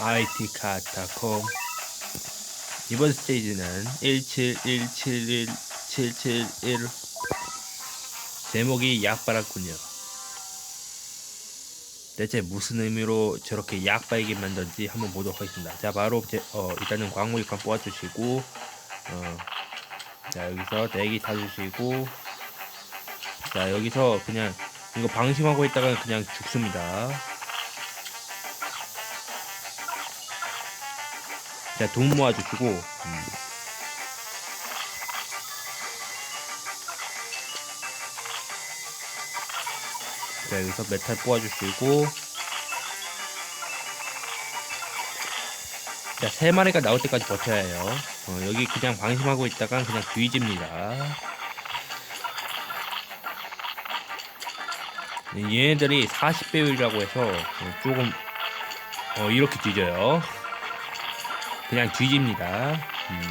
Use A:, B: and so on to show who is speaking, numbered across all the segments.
A: IT 카타콤 이번 스테이지는 1717171 제목이 약바랐군요. 대체 무슨 의미로 저렇게 약바이게 만든지 한번 보도록 하겠습니다. 자 바로 제, 어, 일단은 광고 입관 뽑아주시고 어, 자 여기서 대기 타주시고 자 여기서 그냥 이거 방심하고 있다가 그냥 죽습니다. 자, 돈 모아주시고, 음. 자, 여기서 메탈 뽑아주시고, 자, 세 마리가 나올 때까지 버텨야 해요. 어, 여기 그냥 방심하고 있다가 그냥 뒤집니다. 얘네들이 40배율이라고 해서 어, 조금 어, 이렇게 뒤져요. 그냥 뒤집니다. 음.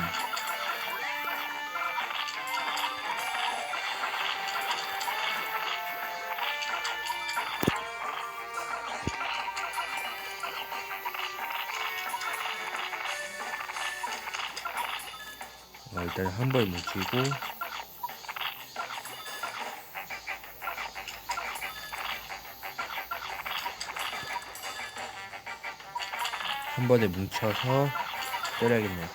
A: 어, 일단 한번 묻히고 한 번에 뭉쳐서 때려야겠네요.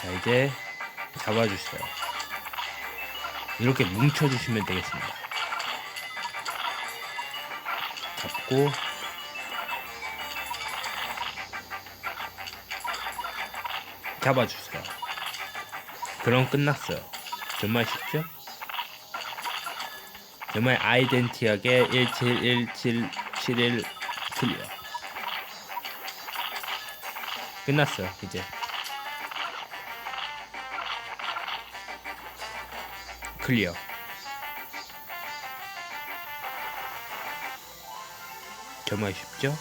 A: 자 이제 잡아주세요. 이렇게 뭉쳐주시면 되겠습니다. 잡고 잡아주세요. 그럼 끝났어요. 정말 쉽죠? 정말 아이덴티하게 171771 클리어. 끝났어요, 이제. 클리어. 정말 쉽죠?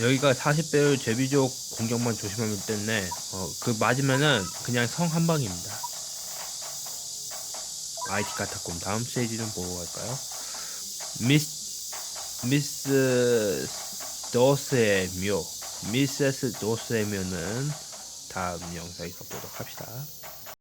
A: 여기가 40배율 제비족 공격만 조심하면 때문에 어, 그 맞으면은 그냥 성 한 방입니다. IT 카타콤 다음 스테이지는 보고 갈까요? 미스 미스 도스의 묘 미세스 도스의 묘는 다음 영상에서 보도록 합시다.